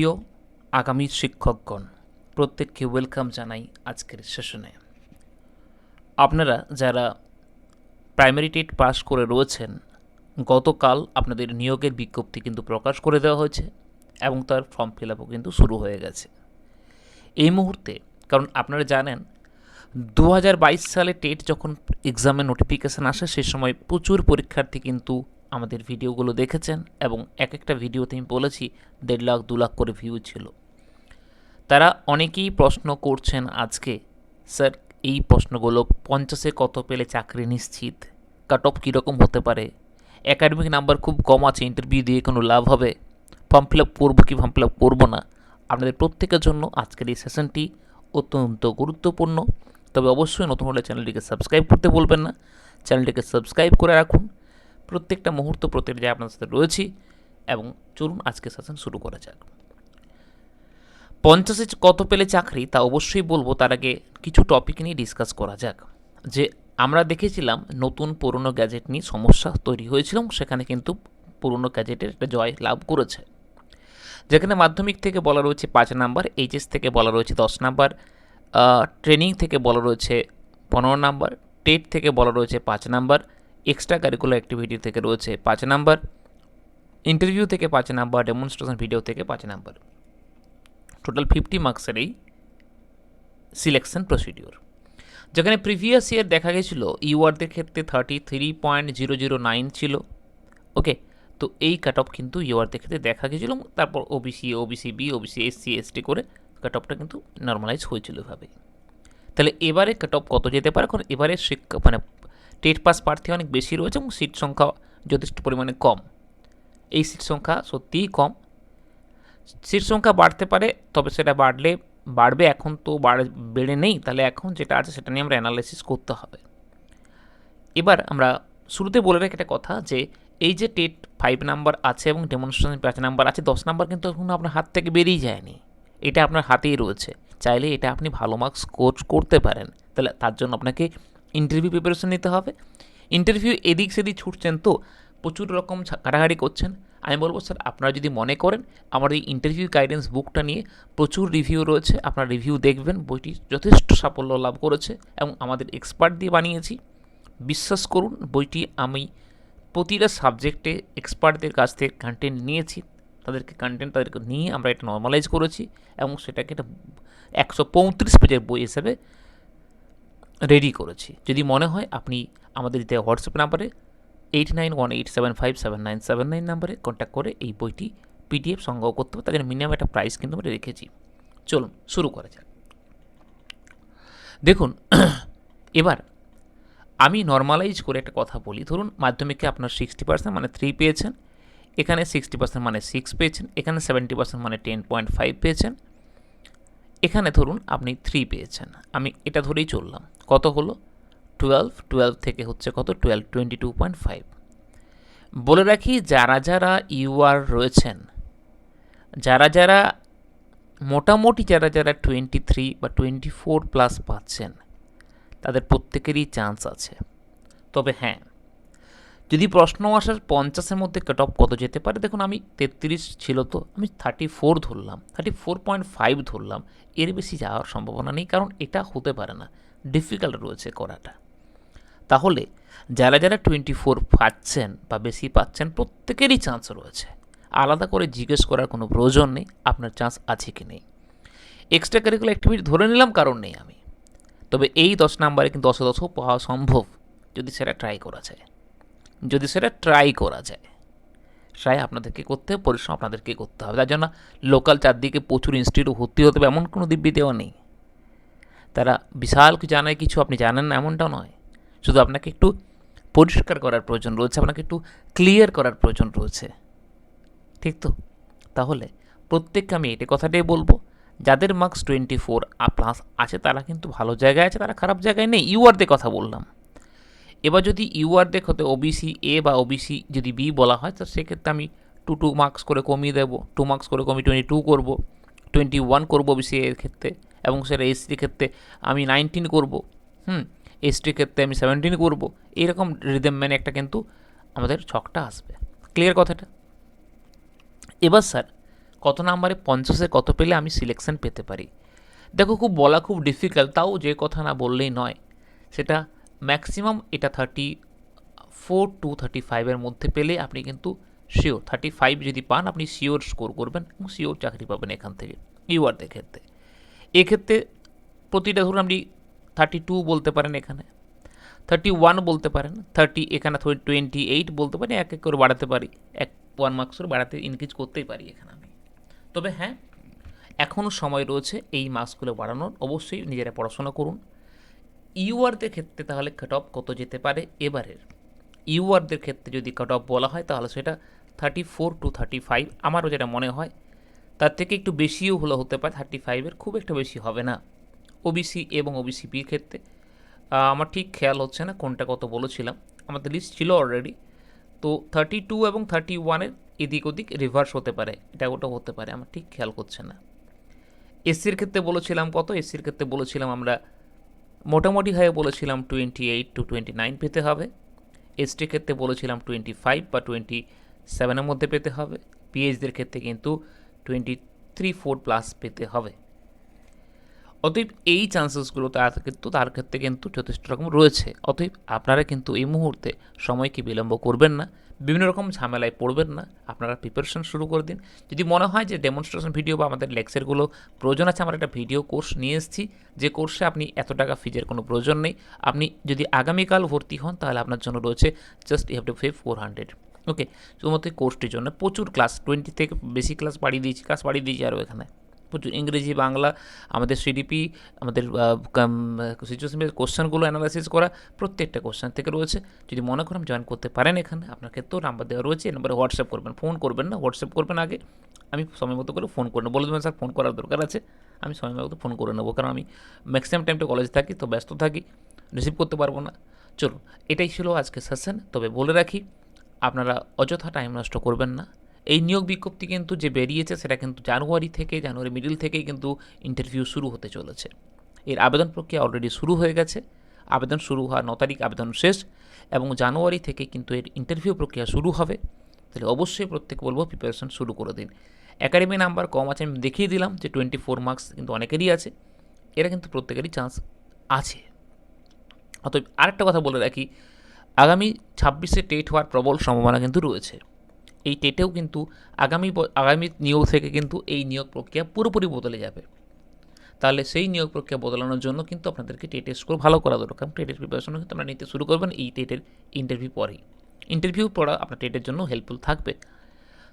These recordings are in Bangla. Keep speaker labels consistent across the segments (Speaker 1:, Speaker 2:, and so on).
Speaker 1: প্রিয় আগামী শিক্ষকগণ, প্রত্যেককে ওয়েলকাম জানাই আজকের সেশনে আপনারা যারা প্রাইমারি টেট পাস করে রয়েছেন, গতকাল আপনাদের নিয়োগের বিজ্ঞপ্তি কিন্তু প্রকাশ করে দেওয়া হয়েছে এবং তার ফর্ম ফিল আপও কিন্তু শুরু হয়ে গেছে। এই মুহূর্তে, কারণ আপনারা জানেন দু হাজার বাইশ সালে টেট যখন এক্সামের নোটিফিকেশান আসে সেই সময় প্রচুর পরীক্ষার্থী কিন্তু আমাদের ভিডিওগুলো দেখেছেন এবং এক একটা ভিডিওতে আমি বলেছি দেড় লাখ, দু লাখ করে ভিউ ছিল। তারা অনেকেই প্রশ্ন করছেন আজকে, স্যার, এই প্রশ্নগুলো পঞ্চাশে কত পেলে চাকরি নিশ্চিত? কাট অফ কীরকম হতে পারে? একাডেমিক নাম্বার খুব কম আছে ইন্টারভিউ দিয়ে কোনো লাভ হবে? ফর্ম ফিল আপ করব কি ফর্ম ফিল আপ করব না? আপনাদের প্রত্যেকের জন্য আজকের এই সেশনটি অত্যন্ত গুরুত্বপূর্ণ। তবে অবশ্যই নতুন হলে চ্যানেলটিকে সাবস্ক্রাইব করতে বলবেন না। চ্যানেলটিকে সাবস্ক্রাইব করে রাখুন। প্রত্যেকটা মুহূর্ত প্রত্যেকটা আপনার সাথে রয়েছি এবং চলুন আজকে সেশন শুরু করা যাক। পঞ্চাশে কত পেলে চাকরি? তা অবশ্যই বলব, তার আগে কিছু টপিক নিয়ে ডিসকাস করা যাক। যে আমরা দেখেছিলাম নতুন পুরনো গ্যাজেট নিয়ে সমস্যা তৈরি হয়েছিল, সেখানে কিন্তু পুরনো গ্যাজেটের একটা জয় লাভ করেছে। যেখানে মাধ্যমিক থেকে বলা রয়েছে পাঁচ নাম্বার এইচএস থেকে বলা রয়েছে দশ নাম্বার ট্রেনিং থেকে বলা রয়েছে পনেরো নাম্বার টেট থেকে বলা রয়েছে পাঁচ নাম্বার এক্সট্রা কারিকুলার অ্যাক্টিভিটি থেকে রয়েছে পাঁচ নাম্বার ইন্টারভিউ থেকে পাঁচ নাম্বার ডেমনস্ট্রেশন ভিডিও থেকে পাঁচ নাম্বার। টোটাল ফিফটি মার্কসের এই সিলেকশন প্রসিডিওর যেখানে প্রিভিয়াস ইয়ার দেখা গেছিল, ইউআরদের ক্ষেত্রে thirty three point zero zero nine ছিল। ওকে তো এই কাট অফ কিন্তু ইউআরদের ক্ষেত্রে দেখা গেছিল, তারপর OBC OBC B OBC SC ST করে কাট অফটা কিন্তু নর্মালাইজ হয়েছিল এভাবে। তাহলে এবারে কাট অফ কত যেতে পারে? কারণ এবারে শিক্ষা মানে টেট পাস প্রার্থী অনেক বেশি রয়েছে এবং সিট সংখ্যা যথেষ্ট পরিমাণে কম। এই সিট সংখ্যা সত্যিই কম। সিট সংখ্যা বাড়তে পারে, তবে সেটা বাড়লে, বাড়বে এখন তো বাড় বেড়ে নেই, তাহলে এখন যেটা আছে সেটা নিয়ে আমরা অ্যানালাইসিস করতে হবে। এবার আমরা শুরুতে বলে রাখি একটা কথা যে, এই যে টেট ফাইভ নাম্বার আছে এবং ডেমনস্ট্রেশন পাঁচ নাম্বার আছে, দশ নাম্বার কিন্তু এখন আপনার হাত থেকে বেরিয়ে যায়নি। এটা আপনার হাতেই রয়েছে। চাইলে এটা আপনি ভালো মার্কস স্কোর করতে পারেন। তাহলে তার জন্য আপনাকে ইন্টারভিউ প্রিপারেশন নিতে হবে। ইন্টারভিউ এদিক সেদিক ছুটছেন তো প্রচুর রকম কাটাকাটি করছেন। আমি বলব, স্যার, আপনারা যদি মনে করেন, আমার এই ইন্টারভিউ গাইডেন্স বুকটা নিয়ে প্রচুর রিভিউ রয়েছে। আপনারা রিভিউ দেখবেন, বইটি যথেষ্ট সাফল্য লাভ করেছে এবং আমাদের এক্সপার্ট দিয়ে বানিয়েছি। বিশ্বাস করুন, বইটি আমি প্রতিটা সাবজেক্টে এক্সপার্টদের কাছ থেকে কন্টেন্ট নিয়েছি। তাদেরকে কন্টেন্ট তাদেরকে নিয়ে আমরা এটা নর্মালাইজ করেছি এবং সেটাকে একটা একশো পঁয়ত্রিশ পেজের বই হিসেবে রেডি করেছি। যদি মনে হয় আপনি আমাদের দেওয়া হোয়াটসঅ্যাপ নাম্বারে eight nine one eight seven five seven nine seven nine নাম্বারে কন্ট্যাক্ট করে এই বইটি পিডিএফ সংগ্রহ করতে হবে। জন্য মিনিমাম একটা প্রাইস কিন্তু আমরা রেখেছি। চলুন, শুরু করা যাক। দেখুন, এবার আমি নর্মালাইজ করে একটা কথা বলি। ধরুন, মাধ্যমিকে আপনার সিক্সটি পার্সেন্ট মানে থ্রি পেয়েছেন, এখানে সিক্সটি পার্সেন্ট মানে সিক্স পেয়েছেন, এখানে সেভেন্টি পার্সেন্ট মানে টেন পয়েন্ট ফাইভ পেয়েছেন, এখানে ধরুন আপনি থ্রি পেয়েছেন। আমি এটা ধরেই চললাম। কত হলো? টুয়েলভ টুয়েলভ থেকে হচ্ছে কত? Twelve twenty two point five বলে রাখি, যারা যারা ইউআর রয়েছেন, যারা যারা মোটামুটি যারা যারা টোয়েন্টি থ্রি বা টোয়েন্টি ফোর প্লাস পাচ্ছেন, তাদের প্রত্যেকেরই চান্স আছে। তবে হ্যাঁ যদি প্রশ্ন আসার পঞ্চাশের মধ্যে কাট অফ কত যেতে পারে? দেখুন, আমি তেত্রিশ ছিল তো, আমি থার্টি ফোর ধরলাম থার্টি ফোর পয়েন্ট ফাইভ ধরলাম, এর বেশি যাওয়ার সম্ভাবনা নেই, কারণ এটা হতে পারে না। ডিফিকাল্ট রয়েছে করাটা। তাহলে যারা যারা টোয়েন্টি ফোর পাচ্ছেন বা বেশি পাচ্ছেন, প্রত্যেকেরই চান্স রয়েছে। আলাদা করে জিজ্ঞেস করার কোনো প্রয়োজন নেই, আপনার চান্স আছে কি নেই। এক্সট্রা কারিকুলার অ্যাক্টিভিটি ধরে নিলাম, কারণ নেই আমি। তবে এই দশ নাম্বারে কিন্তু দশে দশও পাওয়া সম্ভব, যদি সেটা ট্রাই করা যায়। যদি সেটা ট্রাই করা যায় ট্রাই আপনাদেরকে করতে হবে পরিশ্রম আপনাদেরকে করতে হবে। তার জন্য লোকাল চারদিকে প্রচুর ইনস্টিটিউট ভর্তি হতে হবে, এমন কোনো দিব্যি দেওয়া নেই। তারা বিশাল জানায়, কিছু আপনি জানেন না, এমনটাও নয়। শুধু আপনাকে একটু পরিষ্কার করার প্রয়োজন রয়েছে, আপনাকে একটু ক্লিয়ার করার প্রয়োজন রয়েছে। ঠিক তো? তাহলে প্রত্যেককে আমি এটা কথাটাই বলব, যাদের মার্কস টোয়েন্টি ফোর প্লাস আছে, তারা কিন্তু ভালো জায়গায় আছে, তারা খারাপ জায়গায় নেই। ইউআরদের কথা বললাম। এবার যদি ইউআরদের হতে ওবিসি এ বা ওবিসি যদি বি বলা হয়, তো সেক্ষেত্রে আমি টু টু মার্কস করে কমিয়ে দেবো। টু মার্কস করে কমিয়ে টোয়েন্টি টু করব টোয়েন্টি ওয়ান করব ওবিসি এর ক্ষেত্রে। এবং সেটা এসটির ক্ষেত্রে আমি নাইনটিন করব, হুম এসটির ক্ষেত্রে আমি সেভেন্টিন করব এইরকম রিদেম মেনে একটা কিন্তু আমাদের ছকটা আসবে। ক্লিয়ার কথাটা? এবার স্যার কত নাম্বারে পঞ্চাশে কত পেলে আমি সিলেকশন পেতে পারি? দেখো, খুব বলা খুব ডিফিকাল্ট তাও যে কথা না বললেই নয়। সেটা ম্যাক্সিমাম এটা থার্টি ফোর টু থার্টি ফাইভের মধ্যে পেলে আপনি কিন্তু শিওর থার্টি ফাইভ যদি পান, আপনি শিওর স্কোর করবেন এবং শিওর চাকরি পাবেন এখান থেকে ইউআরদের ক্ষেত্রে। এক্ষেত্রে প্রতিটা ধরুন আপনি থার্টি টু বলতে পারেন এখানে থার্টি ওয়ান বলতে পারেন থার্টি এখানে টোয়েন্টি এইট বলতে পারি, এক এক করে বাড়াতে পারি, এক ওয়ান মার্কস করে বাড়াতে ইনক্রিজ করতেই পারি এখানে আমি। তবে হ্যাঁ এখনও সময় রয়েছে এই মার্কসগুলো বাড়ানোর, অবশ্যই নিজেরা পড়াশোনা করুন। ইউআরদের ক্ষেত্রে তাহলে কাট অফ কত যেতে পারে? এবারের। ইউআরদের ক্ষেত্রে যদি কাট অফ বলা হয়, তাহলে সেটা thirty four to thirty five আমারও যেটা মনে হয় তার থেকে একটু বেশিও হলো হতে পারে থার্টি ফাইভের খুব একটা বেশি হবে না। ওবিসি এবং ওবিসি বির ক্ষেত্রে আমার ঠিক খেয়াল হচ্ছে না কোনটা কত বলেছিলাম। আমাদের লিস্ট ছিল অলরেডি তো থার্টি টু এবং থার্টি ওয়ানের এদিক ওদিক রিভার্স হতে পারে, এটা ওটা হতে পারে, আমার ঠিক খেয়াল করছে না। এসির ক্ষেত্রে বলেছিলাম কত? এসির ক্ষেত্রে বলেছিলাম আমরা মোটামুটি হয়ে বলেছিলাম twenty eight to twenty nine পেতে হবে এসটির ক্ষেত্রে বলেছিলাম টোয়েন্টি ফাইভ বা টোয়েন্টি সেভেনের মধ্যে পেতে হবে। পিএইচদের ক্ষেত্রে কিন্তু টোয়েন্টি থ্রি ফোর প্লাস পেতে হবে। অতএব এই চান্সেসগুলো তার কিন্তু, তার ক্ষেত্রে কিন্তু যথেষ্ট রকম রয়েছে। অতএব আপনারা কিন্তু এই মুহূর্তে সময়কে বিলম্ব করবেন না। বিভিন্ন রকম ঝামেলায় পড়বেন না। আপনারা প্রিপারেশন শুরু করে দিন। যদি মনে হয় যে ডেমনস্ট্রেশন ভিডিও বা আমাদের লেকচারগুলো প্রয়োজন আছে, আমরা একটা ভিডিও কোর্স নিয়ে এসেছি। যে কোর্সে আপনি এত টাকা ফিজের কোনো প্রয়োজন নেই। আপনি যদি আগামীকাল ভর্তি হন, তাহলে আপনার জন্য রয়েছে just you have to pay four hundred okay শুধুমাত্র কোর্সটির জন্য। প্রচুর ক্লাস টোয়েন্টি থেকে বেশি ক্লাস বাড়িয়ে দিয়েছি ক্লাস বাড়িয়ে দিয়েছি আরও এখানে। প্রচুর ইংরেজি, বাংলা, আমাদের সিডিপি আমাদের সিচুয়েশন কোশ্চেনগুলো অ্যানালাইসিস করা প্রত্যেকটা কোশ্চেন থেকে রয়েছে। যদি মনে করেন জয়েন করতে পারেন এখানে, আপনার ক্ষেত্রেও নাম্বার দেওয়া রয়েছে, এই নাম্বারে হোয়াটসঅ্যাপ করবেন ফোন করবেন না হোয়াটসঅ্যাপ করবেন আগে। আমি সময় মতো করে ফোন করে নেব। বলে দেবেন, স্যার ফোন করার দরকার আছে। আমি সময় মতো ফোন করে নেব, কারণ আমি ম্যাক্সিমাম টাইমটা কলেজে থাকি, তো ব্যস্ত থাকি রিসিভ করতে পারব না। চলুন, এটাই ছিল আজকে সেশন তবে বলে রাখি আপনারা অযথা টাইম নষ্ট করবেন না। এই নিয়োগ বিজ্ঞপ্তি কিন্তু যে বেরিয়েছে, সেটা কিন্তু জানুয়ারি থেকে, জানুয়ারি মিডিল থেকেই কিন্তু ইন্টারভিউ শুরু হতে চলেছে। এর আবেদন প্রক্রিয়া অলরেডি শুরু হয়ে গেছে। আবেদন শুরু হওয়ার ন তারিখ, আবেদন শেষ এবং জানুয়ারি থেকে কিন্তু এর ইন্টারভিউ প্রক্রিয়া শুরু হবে। তাহলে অবশ্যই প্রত্যেকে বলব প্রিপারেশন শুরু করে দিন। একাডেমি নাম্বার কম আছে, আমি দেখিয়ে দিলাম যে টোয়েন্টি ফোর মার্কস কিন্তু অনেকেরই আছে। এরা কিন্তু প্রত্যেকেরই চান্স আছে। অতএব আরেকটা কথা বলে রাখি আগামী ছাব্বিশে টেট হওয়ার প্রবল সম্ভাবনা কিন্তু রয়েছে। এই টেটেও কিন্তু আগামী আগামী নিয়োগ থেকে কিন্তু এই নিয়োগ প্রক্রিয়া পুরোপুরি বদলে যাবে। তাহলে সেই নিয়োগ প্রক্রিয়া বদলানোর জন্য কিন্তু আপনাদেরকে টেটের স্কোর ভালো করা দরকার। টেটের প্রিপারেশনও কিন্তু আপনারা নিতে শুরু করবেন এই টেটের ইন্টারভিউ পরেই। ইন্টারভিউ পড়া আপনার টেটের জন্য হেল্পফুল থাকবে।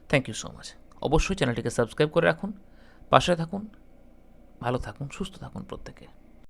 Speaker 1: থ্যাংক ইউ সো মাচ অবশ্যই চ্যানেলটিকে সাবস্ক্রাইব করে রাখুন। পাশে থাকুন। ভালো থাকুন, সুস্থ থাকুন প্রত্যেকে।